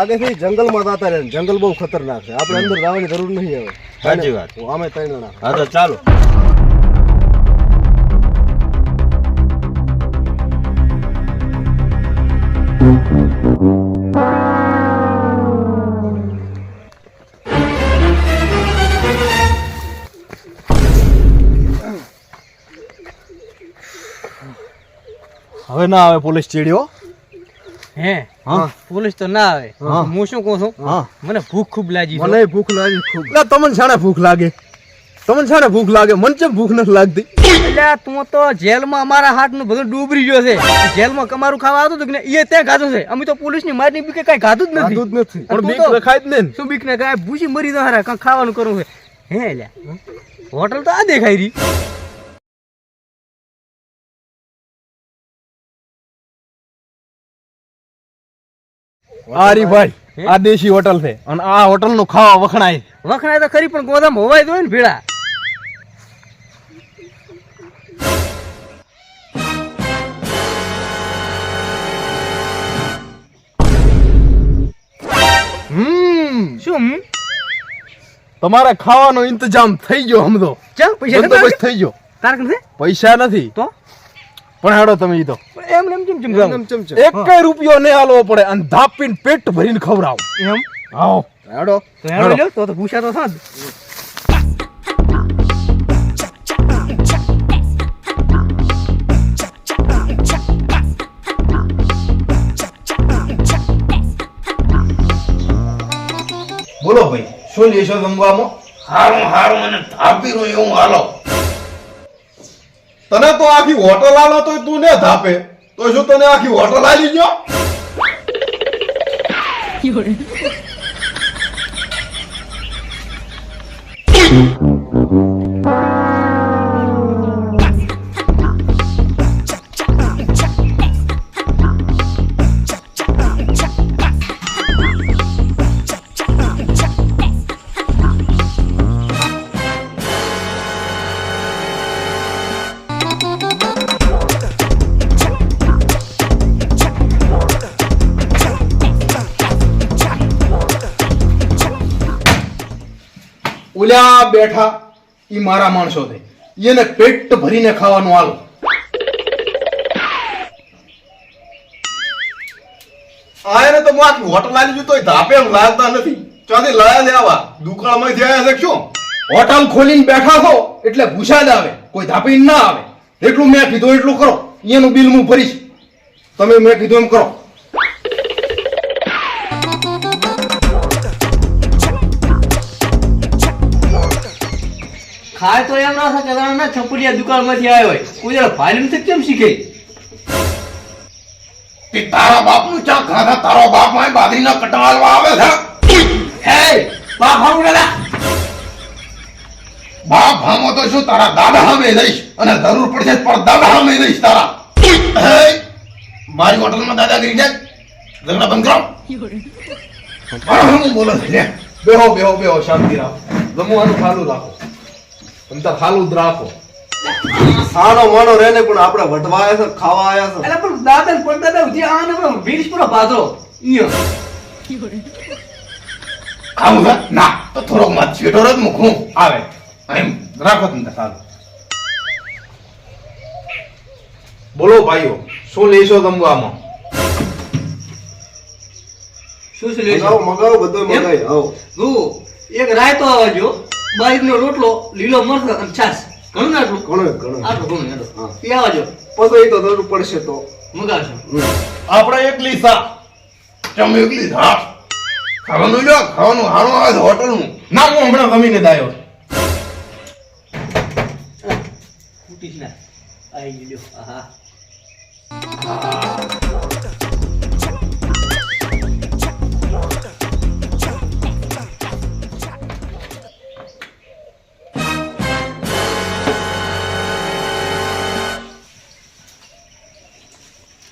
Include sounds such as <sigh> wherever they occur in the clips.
આગેથી જંગલમાં જતા રહે જંગલ બહુ ખતરનાક છે. આપણે અંદર જવાની જરૂર નહીં આવે સાચી વાત. અમે ત્રણ જણા. હા તો ચાલો. હવે ના આવે પોલીસ ચીડ્યો. હે હા. પોલીસ તો ના આવે. હું. શું કહું છું? મને ભૂખ ખૂબ લાગી મને ભૂખ લાગી ખૂબ. એટલે તમને શાણે ભૂખ લાગે? તમને શાણે ભૂખ લાગે? મને કેમ ભૂખ નથી લાગતી? એટલે તું તો જેલમાં અમારા હાથનું બધું ડૂબરી ગયો છે. જેલમાં કમારું ખાવા આવતું હતું કે એ ત્યાં ખાધું છે. અમે તો પોલીસની મારી બીકે કઈ ખાધું જ નથી. નથી. પણ બીક તો- રખાય જ ને. શું બીક ને કાંઈ ભૂસી મરી દો હારા કઈ ખાવાનું કરવું છે. હે લ્યા. હોટલ તો આ દેખાય રહી. આરી ભાઈ આ દેશી હોટલ છે. અને આ હોટલનું ખાવા વખણાય. વખણાય તો ખરી પણ ગોદામ હોવાય તો ને ભીડા. શું? તમારે ખાવાનો ઇંતજામ થઈ ગયો ચાલ પૈસા થઈ ગયો. પૈસા નથી. તો? પણ હેડો તમે ઈ તો. એમ એમ ચમ ચમ જાઉં? એક કઈ રૂપિયો નહીં આલવો પડે અને ધાપીને પેટ ભરીને ખવડાવો. એમ? આવો. હેડો. તો હેડો લ્યો, તો તો ભૂસા તો થાત. બોલો ભાઈ શું લેશો જમવામાં હારું હારું મને થાપી રહ્યું એવું હાલો. તને તો આખી હોટલ આલો તો તું ને ધાપે. તો શું તને આખી હોટલ આલી ગયો? <laughs> ઓલ્યા બેઠા એ મારા માણસો છે. એને પેટ ભરીને ખાવાનું આલો આ એને તો હું આખી હોટલ આલી ગયું તોય ધાપે લાગતા નથી. ચોથી લયા લેવા દુકાળમાં થયા છે શું? હોટલ ખોલીને બેઠા છો એટલે ભૂસા જ આવે. કોઈ ધાપીને ના આવે. એટલું મેં કીધું એટલું કરો. એનું બિલ હું ભરીશ. તમે મેં કીધું એમ કરો. ખાય તો એમ ના શકે ના છપડિયા દુકાનમાંથી આવ્યો હોય. કોઈ ભાઈલું નથી કેમ શીખે? તે તારા બાપનું ચા ખાતા તારો બાપમાં બાદરીના કટાળવા આવે છે. હે બાપ હારું દાદા. બાપ હામો તો શું તારા દાદા હામે દઈશ અને જરૂર પડશે પણ દાદા હામે દઈશ તારા. હે મારી હોટલમાં દાદાગીરી જાય ઝઘડા બંધ કરો હું બોલો છે બેહો બેહો બેહો શાંતિ રાખો. જમવાનું ચાલુ રાખો. તમે ખાલું જ રાખો. સાનો માનો રહે ને પણ આપણે વટવા આયા છે ખાવા આયા છે. એટલે પણ દાદા ને પરદાદા ઉધી આને પણ વીસ પૂરો બાંધો ઈયો. આમ ના તો થોડો મત છેડો જ મૂકું. આવે. એમ. રાખો તમે તાર બોલો ભાઈઓ શું લેશો જમવામાં શું શું મગાવો મગાવો બધો? મગાવી આવો. જો એક રાયતો આવજો. બારીનો રોટલો લીલો મરચો અને છાસ ઘણું ને આટલું ઘણું ઘણું. આટલું ઘણું હા. એ આવજો. પછી તો જરૂર પડશે તો. મગાવશો આપણે એકલી સા. ચમ એકલી? સા ખાવાનું લ્યો ખાવાનું હારું આવે હોટલ હોટલનું. ના હું હમણાં ગમીને દાયો. આવ્યો ફૂટીશ ના આઈ ગયો. આહા.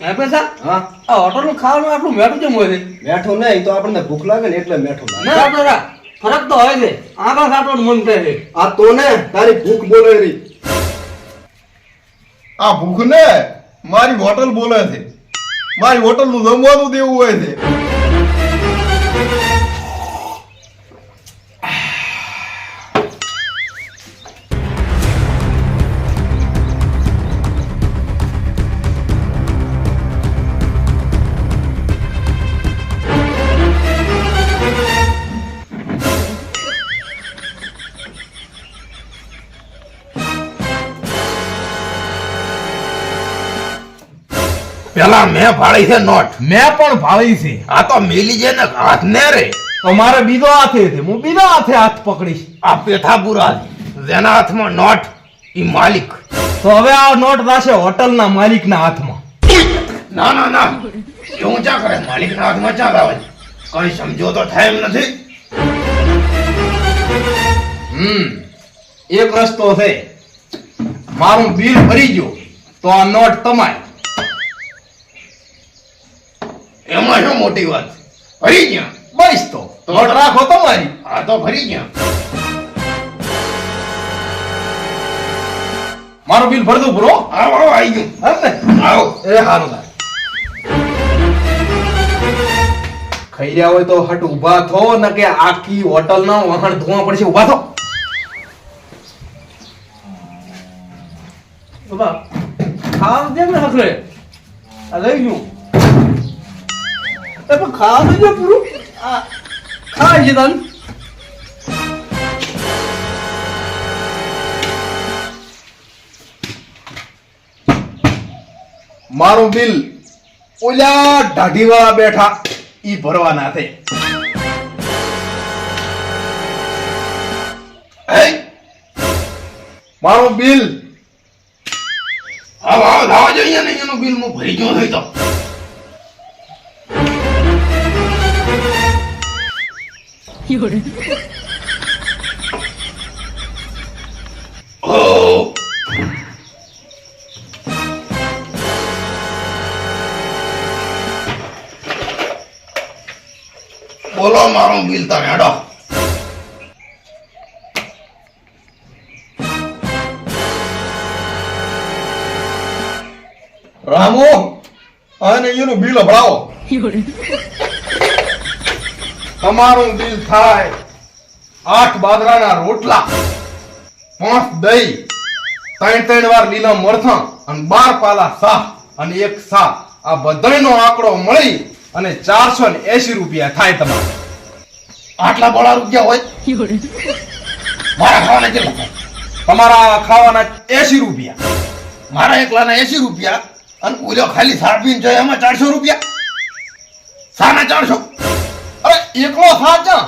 હે પૈસા? હા. આ હોટલનું ખાવાનું આટલું મેઠું કેમ હોય છે? મેઠું નહીં તો આપણને ભૂખ લાગે ને એટલે મેઠું લાગે. ના દાદા ફરક તો હોય છે. આંખા સાટવાનું મન થાય છે. આ તો ને તારી ભૂખ બોલે રહી આ ભૂખ ને મારી હોટલ બોલે છે. મારી હોટલનું જમવાનું દેવું હોય છે. પેલા મેં ફાળી છે નોટ. મેં પણ ભાળી છે. આ તો મેલી છે ને હાથ ને રે. તો મારે બીજો હાથે છે. હું બીજો હાથે હાથ પકડીશ. આ પેથાપુરા જેના હાથમાં નોટ ઈ માલિક. તો હવે આ નોટ થશે હોટલના માલિકના હાથમાં. ના ના ના. એવું ચા કરે? માલિક ના હાથમાં ચા લાવે કઈ સમજો તો થાય એમ નથી. હમ એક રસ્તો છે. મારું બિલ ભરી ગયો તો આ નોટ તમારી એમાં શું મોટી વાત ફરી ગયા. બસ તો. તોડ રાખો તમારી આ તો ફરી ગયા. મારું બિલ ભરતું પૂરો આવો આવો આવી ગયું. હા ને. આવો. એ સારું થાય ખાઈ રહ્યા હોય તો હટ ઊભા થો ને કે આખી હોટલ ના વહાણ ધોવા પડશે ઊભા થો. બાબા ખાવા કેમ ને હકરે આ લઈ ગયું. એ પણ ખાવા જો પૂરું આ ખાય છે તન મારું બિલ ઓલા ઢાઢીવાળા બેઠા ઈ ભરવાના છે એ મારું બિલ આવો આવો લાવો ને અહીંયાનું બિલ હું ભરી ગયો થઈ તો. ઓ <laughs> બોલો મારું બિલ તમે હેડો. રામુ અને એનું બિલ ભરાવો <laughs> તમારું બિલ થાય. આઠ બાજરાના રોટલા, પાંચ દહીં, ત્રણ ત્રણ વાર લીલા મરથા અને બાર પાલા સાફ અને એક સાફ આ બધાનો આંકડો મળી અને ચારસો ને એસી રૂપિયા થાય તમારે. આટલા બોળા રૂપિયા હોય? મારા ખાવાના કેટલા થાય? તમારા ખાવાના એસી રૂપિયા. મારા એકલાના એસી રૂપિયા અને ઓલો ખાલી સાપીને જોઈએ એમાં ચારસો રૂપિયા. સાના ચારસો? એકલો થાચા?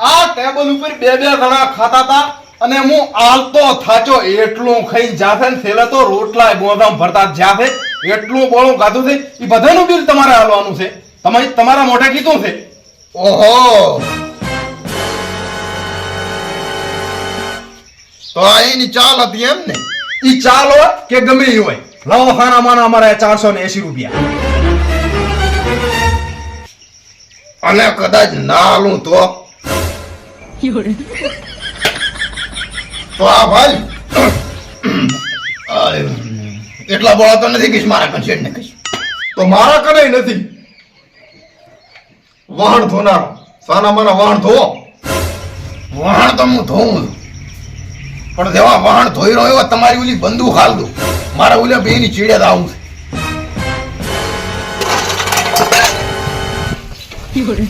આ ટેબલ ઉપર બે બે ઘણા ખાતા હતા અને હું આલતો થાચો. એટલું ખાઈને જાથે ને થેલે તો રોટલા ગોદામ ભરતા જાથે એટલું બોળું ગાધું છે. એ બધાનું બિલ તમારે હાલવાનું છે. તમારી તમારા મોઢે કીધું છે. ઓહો! તો અહીંની ચાલ હતી એમ ને ઈ ચાલ હોય કે ગમે એ હોય. લાવો ખાના માના અમારે ચારસો ને એસી રૂપિયા. અને કદાચ ના હાલું તો. તો આ ભાઈ એટલા બોળા તો નથી કહીશ મારા કન્સેટ ને કહીશ. તો મારા કને નથી. વાહણ ધોનારો. સાના માના વાહણ ધોવો. વાહણ તો હું ધોઉં. પણ જેવા વાહણ ધોઈ રહ્યો તમારી ઓલી બંદૂક હાલ દઉં મારા ઓલા બે ની ચીડે આવું છે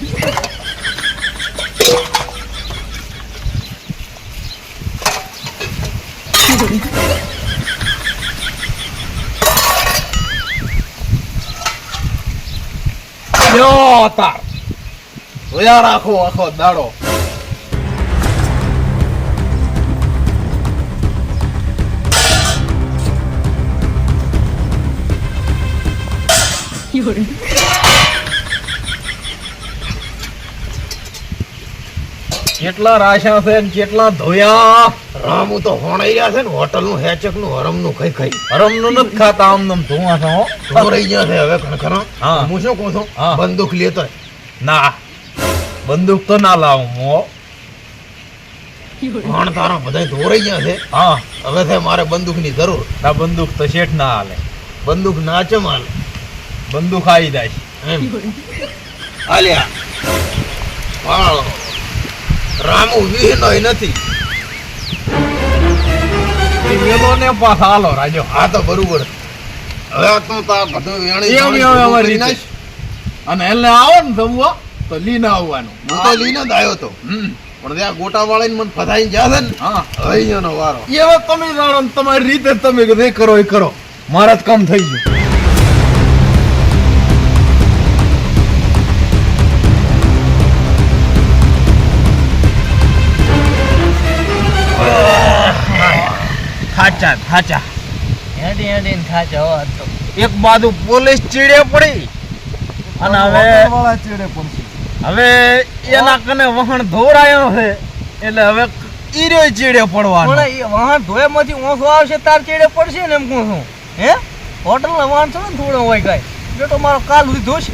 લ્યો તાર જોયા રાખો આખો દાડો કેટલા રાશા છે ને કેટલા ધોયા. રામુ તો હોણાઈ રહ્યા છે ને હોટલનું હેચકનું હરમનું ખાઈ ખાઈ. હરમનું નથી ખાતા આમ નમ ધોવા છો રહી ગયા છે હવે ખરેખર હા. હું શું કહું છું? બંદૂક લેતો ના. બંદૂક તો ના લાવું હું ભણ તારા બધા ધોરાઈ ગયા છે. હા. હવે છે મારે બંદૂકની જરૂર. આ બંદૂક તો શેઠ ના હાલે. બંદૂક ના ચમ હાલે? બંદૂક આવી જાય. એમ. આલ્યા વાળો. રામુ વિહીનોય નથી. ને પાસ હાલો રાજો. હા તો બરોબર. હવે તું તો બધું વેણી એમ એમ અમારી નાખ. અને એને આવો ને જમવા તો લીને આવવાનું. હું તો લઈને જ આવ્યો તો. પણ ત્યાં ગોટા વાળીને મને ફસાઈ ગયા છે ને હા. અહીંયાનો વારો. એવો તમે જાણો તમારી રીતે તમે જે કરો એ કરો. મારા જ કામ થઈ ગયું. હાચા થાચા હેડી હેડી થાચા ખાચા હો હતો તો. એક બાજુ પોલીસ ચીડે પડી અને હવે વાળા ચેડે પડશે. હવે એના કને વહણ ધોરાયો છે. એટલે હવે ઈરો ચીડે પડવાનો. પણ એ વાહન ધોયામાંથી ઓછો આવશે તાર ચીડે પડશે ને એમ કહું છું. હે? હોટલના વાહન છે ને થોડો હોય કાંઈ બેટો મારો કાલ સુધી ધોશે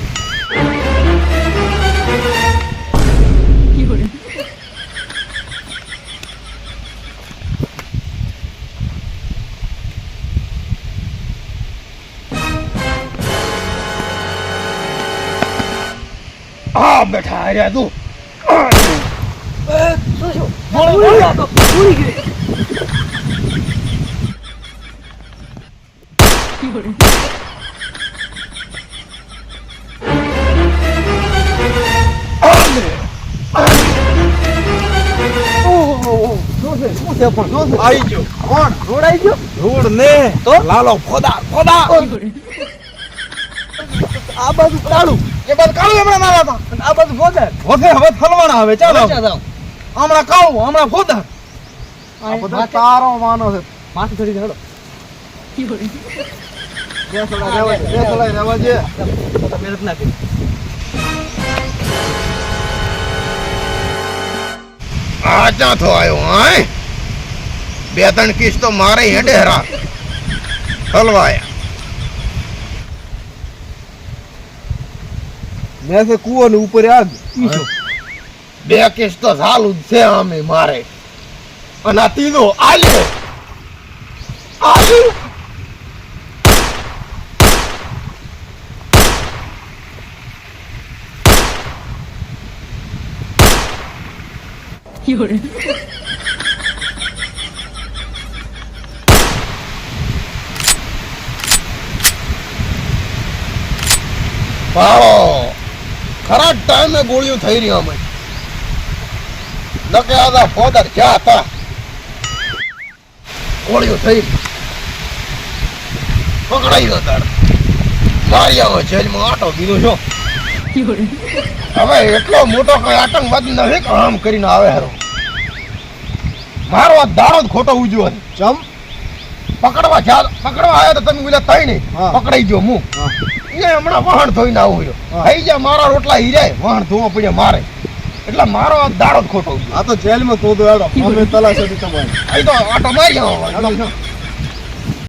આ બેઠા હાર્યા તું. આવી ગયો. કોણ? રોડાઈ ગયો? રોડ ને તો? લાલો ખોદા ફોદા. આ બાજુ કાળું. એ બાજુ કાળું હમણાં મારા હતા. અને આ બાજુ ગોદર વધે હવે ફલવાણા આવે ચાલો. હમણાં કાળું હમણાં ફોદા આ બધા તારો માનો છે. માથે ચડી. મહેનત ના કરી આ ક્યાં થો આવ્યો હાય બે ત્રણ કિસ્તો મારે હેડે હરા હલવાયા. મેં છે કુવો ને ઉપર આગ. બે કેસ તો ચાલુ જ છે અમે મારે. અને આ ત્રીજો આલ્યો. આલ્યો. ભાવો ખરા ટાઈમે ગોળીઓ થઈ રહી અમે. નકે આદા ફોદર ક્યાં હતા? ગોળીઓ થઈ પકડાઈ ગયો તાર મારી આવે જેલમાં આટો દીધો છો. હવે એટલો મોટો કઈ આતંકવાદ નથી કે આમ કરીને આવે હારો. મારો આ દાડો જ ખોટો ઉજ્યો છે. ચમ? પકડવા પકડવા આવ્યા તો તમે બોલ્યા તઈ નહીં પકડાઈ ગયો હા. એ હમણાં વાહણ ધોઈને આવું રહ્યો. થઈ જાય મારા રોટલા હીરાય વાહણ ધોવા પડ્યા મારે. એટલે મારો આ દાડો જ ખોટો આ તો જેલમાં શોધો આડો. અમે તલાશ હતી તમારી. અહીં તો આટો મારી આવો.